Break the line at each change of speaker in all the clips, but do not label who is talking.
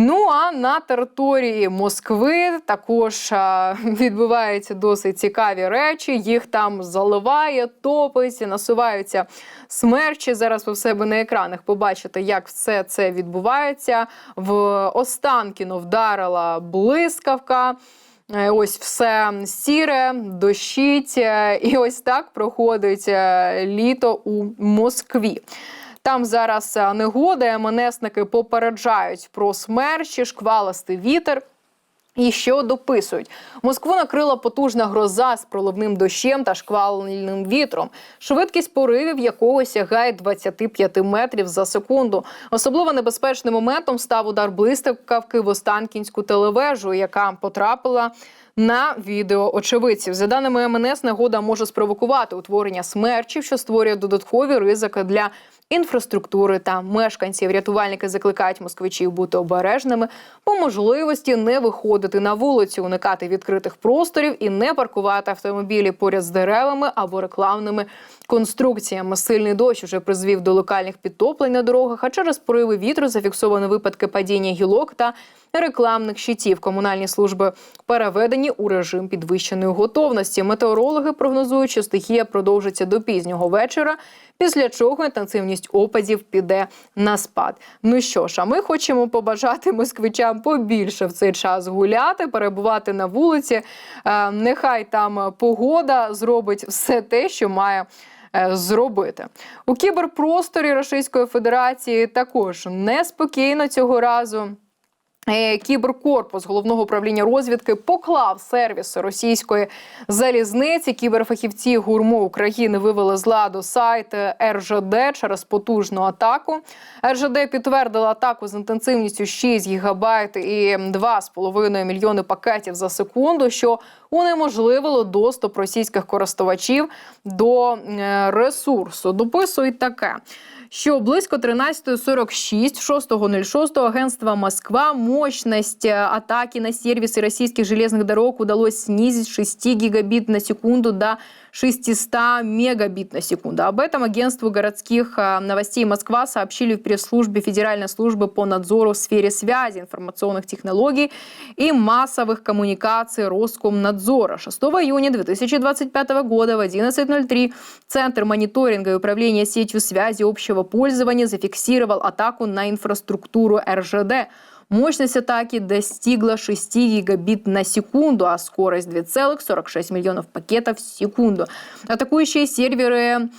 Ну а на території Москви також відбуваються досить цікаві речі. Їх там заливає, топить, насуваються смерчі. Зараз ви в себе на екранах побачите, як все це відбувається. В Останкіно вдарила блискавка. Е, Ось все сіре, дощить, е, і ось так проходить е, літо у Москві. Там зараз е, негода, МНСники попереджають про смерчі, шквалистий вітер. І що дописують? Москву накрила потужна гроза з проливним дощем та шквальним вітром, швидкість поривів якого сягає 25 метрів за секунду. Особливо небезпечним моментом став удар блискавки в Останкінську телевежу, яка потрапила на відео очевидців. За даними МНС, негода може спровокувати утворення смерчів, що створює додаткові ризики для інфраструктури та мешканців. Рятувальники закликають москвичів бути обережними, по можливості не виходити на вулицю, уникати відкритих просторів і не паркувати автомобілі поряд з деревами або рекламними конструкціями. Сильний дощ уже призвів до локальних підтоплень на дорогах, а через пориви вітру зафіксовані випадки падіння гілок та рекламних щитів. Комунальні служби переведені у режим підвищеної готовності. Метеорологи прогнозують, що стихія продовжиться до пізнього вечора, після чого інтенсивність опадів піде на спад. Ну що ж, а ми хочемо побажати москвичам побільше в цей час гуляти, перебувати на вулиці. Е, Нехай там погода зробить все те, що має. е, Зробити у кіберпросторі Російської Федерації також неспокійно цього разу. Е, Кіберкорпус головного управління розвідки поклав сервіси російської залізниці. Кіберфахівці гурмо України вивели з ладу сайт РЖД через потужну атаку. РЖД підтвердила атаку з інтенсивністю 6 гігабайт і 2,5 мільйони пакетів за секунду, що унеможливило доступ російських користувачів до е, ресурсу. Дописують таке що близько 13.46 6.06 агентства Москва мощность э, атаки на сервисы российских железных дорог удалось снизить с 6 гигабит на секунду до 600 мегабит на секунду. Об этом агентству городских э, новостей Москва сообщили в пресс-службе Федеральной службы по надзору в сфере связи, информационных технологий и массовых коммуникаций Роскомнадзора. 6 июня 2025 года в 11.03 Центр мониторинга и управления сетью связи общего пользования зафиксировал атаку на инфраструктуру РЖД. Мощность атаки достигла 6 гигабит на секунду, а скорость 2,46 миллионов пакетов в секунду. Атакующие серверы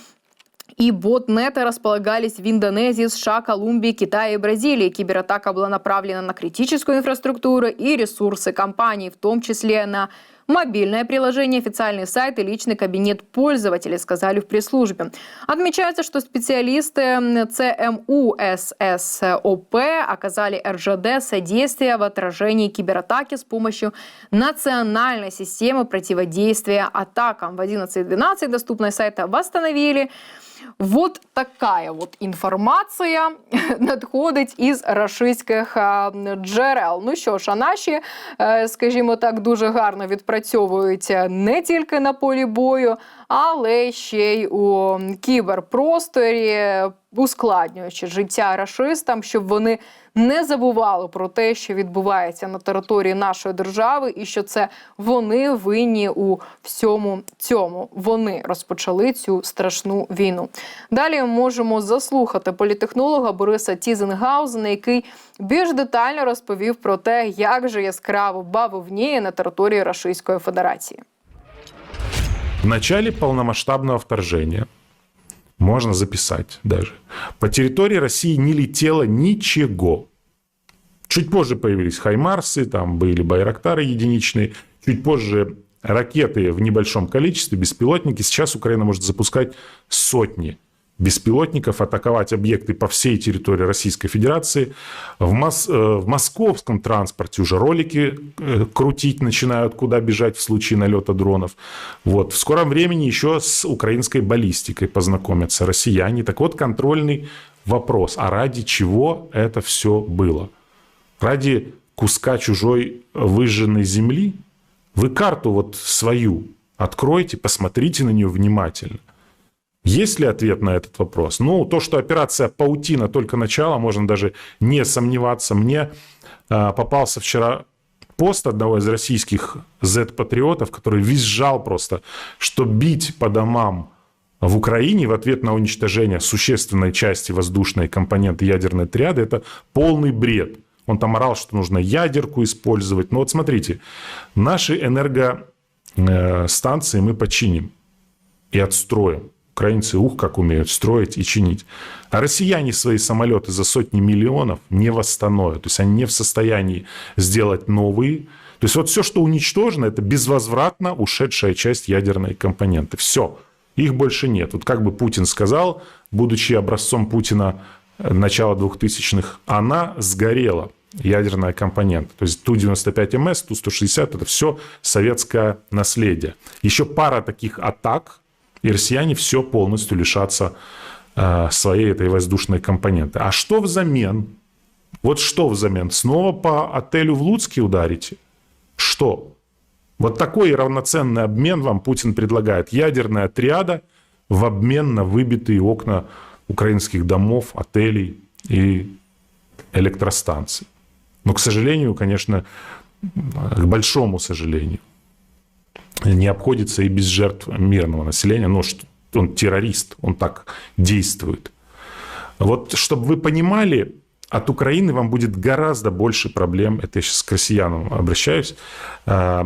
и ботнеты располагались в Индонезии, США, Колумбии, Китае и Бразилии. Кибератака была направлена на критическую инфраструктуру и ресурсы компаний, в том числе на мобильное приложение, официальный сайт и личный кабинет пользователей, сказали в пресс-службе. Отмечается, что специалисты ЦМУ ССОП оказали РЖД содействие в отражении кибератаки с помощью национальной системы противодействия атакам. В 11.12 доступность сайта восстановили. Вот такая вот інформація надходить із рашистських е, джерел. Ну що ж, а наші, е, скажімо так, дуже гарно відпрацьовуються не тільки на полі бою, але ще й у кіберпросторі, ускладнюючи життя рашистам, щоб вони не забували про те, що відбувається на території нашої держави, і що це вони винні у всьому цьому. Вони розпочали цю страшну війну. Далі можемо заслухати політехнолога Бориса Тізенгаузена, який більш детально розповів про те, як же яскраво бавовніє на території Російської Федерації.
В начале полномасштабного вторжения, можно записать даже, по территории России не летело ничего. Чуть позже появились Хаймарсы, там были Байрактары единичные, чуть позже ракеты в небольшом количестве, беспилотники. Сейчас Украина может запускать сотни беспилотников, атаковать объекты по всей территории Российской Федерации. В, мос- э, в московском транспорте уже ролики э, крутить начинают, куда бежать в случае налета дронов. Вот. В скором времени еще с украинской баллистикой познакомятся россияне. Так вот, контрольный вопрос. А ради чего это все было? Ради куска чужой выжженной земли? Вы карту вот свою откройте, посмотрите на нее внимательно. Есть ли ответ на этот вопрос? Ну, то, что операция «Паутина» только начало, можно даже не сомневаться. Мне э, попался вчера пост одного из российских Z-патриотов, который визжал просто, что бить по домам в Украине в ответ на уничтожение существенной части воздушной компоненты ядерной триады – это полный бред. Он там орал, что нужно ядерку использовать. Но вот смотрите, наши энергостанции мы починим и отстроим. Украинцы, ух, как умеют строить и чинить. А россияне свои самолеты за сотни миллионов не восстановят. То есть они не в состоянии сделать новые. То есть вот все, что уничтожено, это безвозвратно ушедшая часть ядерной компоненты. Все. Их больше нет. Вот как бы Путин сказал, будучи образцом Путина э, начала 2000-х, она сгорела, ядерная компонента. То есть Ту-95МС, Ту-160 – это все советское наследие. Еще пара таких атак, и россияне все полностью лишатся э, своей этой воздушной компоненты. А что взамен? Вот что взамен? Снова по отелю в Луцке ударите? Что? Вот такой равноценный обмен вам Путин предлагает. Ядерная триада в обмен на выбитые окна украинских домов, отелей и электростанций. Но, к сожалению, конечно, к большому сожалению, не обходится и без жертв мирного населения. Что он террорист, он так действует. Вот, чтобы вы понимали, от Украины вам будет гораздо больше проблем. Это я сейчас к россиянам обращаюсь. А,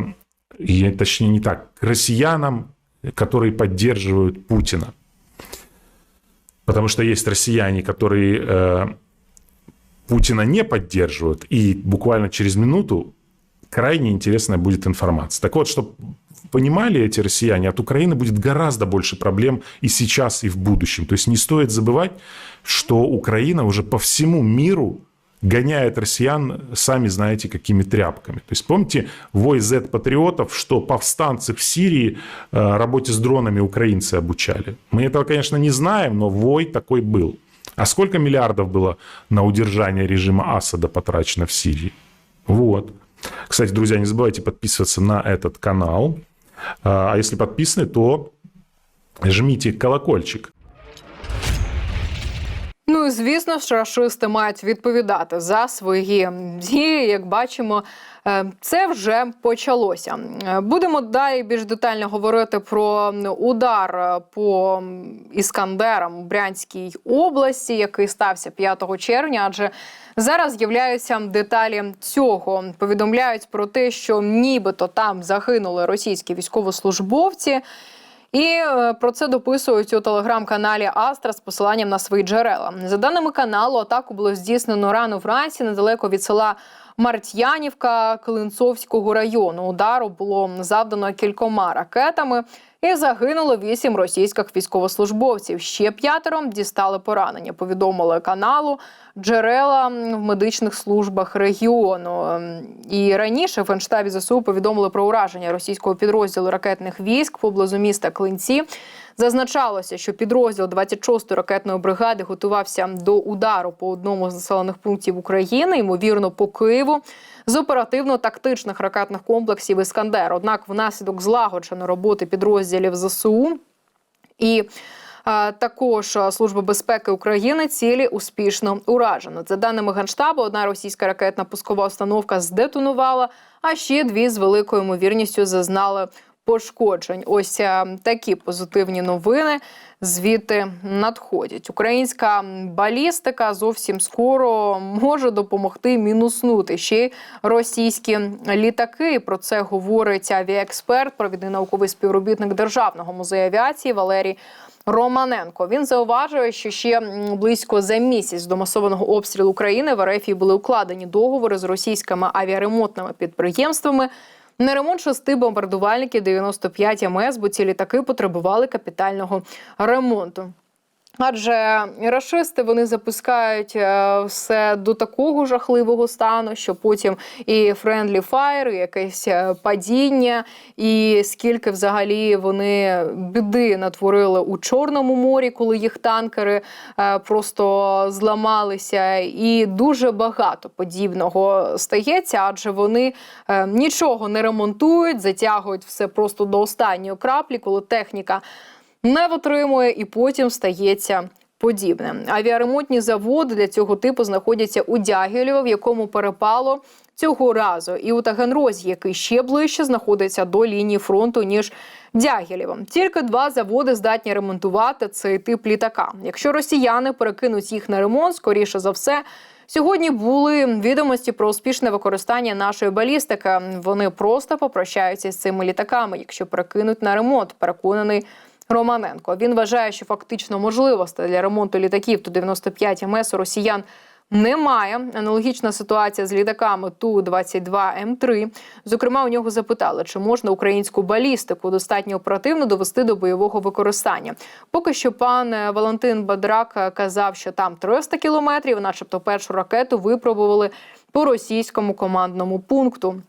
и, точнее, не так, к россиянам, которые поддерживают Путина. Потому что есть россияне, которые э, Путина не поддерживают, и буквально через минуту крайне интересная будет информация. Так вот, чтобы понимали эти россияне, от Украины будет гораздо больше проблем и сейчас, и в будущем. То есть не стоит забывать, что Украина уже по всему миру гоняет россиян, сами знаете, какими тряпками. То есть помните вой Z-патриотов, что повстанцы в Сирии э, работе с дронами украинцы обучали? Мы этого, конечно, не знаем, но вой такой был. А сколько миллиардов было на удержание режима Асада потрачено в Сирии? Вот. Кстати, друзья, не забывайте подписываться на этот канал. А если подписаны, то жмите колокольчик.
Ну і звісно ж, рашисти мають відповідати за свої дії. Як бачимо, це вже почалося. Е, Будемо далі більш детально говорити про удар е, по іскандерам у Брянській області, який стався 5 червня. Адже зараз з'являються деталі цього. Повідомляють про те, що нібито там загинули російські військовослужбовці. І е, про це дописують у телеграм-каналі Астра з посиланням на свої джерела. За даними каналу, атаку було здійснено рано вранці недалеко від села Мартьянівка Клинцовського району. Удару було завдано кількома ракетами. І загинуло вісім російських військовослужбовців. Ще п'ятеро дістали поранення. Повідомили каналу джерела в медичних службах регіону. Ем, І раніше в Генштабі ЗСУ повідомили про ураження російського підрозділу ракетних військ поблизу міста Клинці. Зазначалося, що підрозділ 26-ї ракетної бригади готувався до удару по одному з населених пунктів України, ймовірно, по Києву. З оперативно-тактичних ракетних комплексів Іскандер. Однак, внаслідок злагодженої роботи підрозділів ЗСУ і е, також е, Служба безпеки України цілі успішно уражено. За даними Генштабу, одна російська ракетна пускова установка здетонувала, а ще дві з великою ймовірністю зазнали пошкоджень. Ось е, такі позитивні новини звідти надходять. Українська балістика зовсім скоро може допомогти мінуснути ще російські літаки. Про це говорить авіаексперт, провідний науковий співробітник Державного музею авіації Валерій. Романенко він зауважує, що ще близько за місяць до масованого обстрілу України в РФ були укладені договори з російськими авіаремонтними підприємствами на ремонт шести бомбардувальників 95 МС, бо ці літаки потребували капітального ремонту. Адже рашисти вони запускають е, все до такого жахливого стану, що потім і френдлі фаєр, і якесь е, падіння, і скільки взагалі вони біди натворили у Чорному морі, коли їх танкери е, просто зламалися, і дуже багато подібного стається, адже вони нічого не ремонтують, затягують все просто до останньої краплі, коли техніка не витримує і потім стається подібне. Авіаремонтні заводи для цього типу знаходяться у Дягілєво, в якому перепало цього разу, і у Таганрозі, який ще ближче знаходиться до лінії фронту ніж Дягілєво. Тільки два заводи здатні ремонтувати цей тип літака. Якщо росіяни перекинуть їх на ремонт, скоріше за все. Сьогодні були відомості про успішне використання нашої балістики. Вони просто попрощаються з цими літаками, якщо перекинуть на ремонт. Переконаний Романенко. Він вважає, що фактично можливостей для ремонту літаків ту 95 МС у росіян. Немає аналогічна ситуація з літаками ту 22 м 3 Зокрема, у нього запитали, чи можна українську балістику достатньо оперативно довести до бойового використання. Поки що пан е, Валентин Бадрак е, казав, що там 300 кілометрів, начебто першу ракету випробували по російському командному пункту.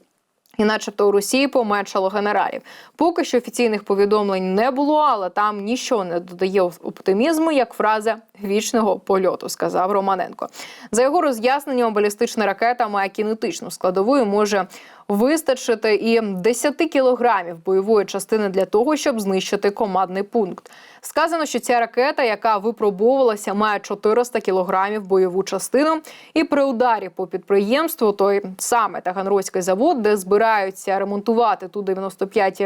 І начебто у Росії поменшало генералів. Поки що офіційних повідомлень не було, але там нічого не додає оптимізму, як фраза вічного польоту, сказав Романенко. За його роз'ясненням, балістична ракета має кінетичну складову і може вистачити і 10 кілограмів бойової частини для того, щоб знищити командний пункт. Сказано, що ця ракета, яка випробовувалася, має 400 кілограмів бойову частину. І при ударі по підприємству, той саме Таганрозький завод, де збираються ремонтувати ту 95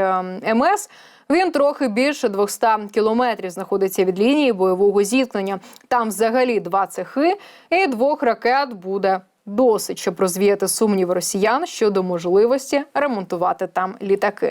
МС, він трохи більше 200 кілометрів знаходиться від лінії бойового зіткнення. Там взагалі два цехи, і двох ракет буде досить, щоб розвіяти сумніви росіян щодо можливості ремонтувати там літаки.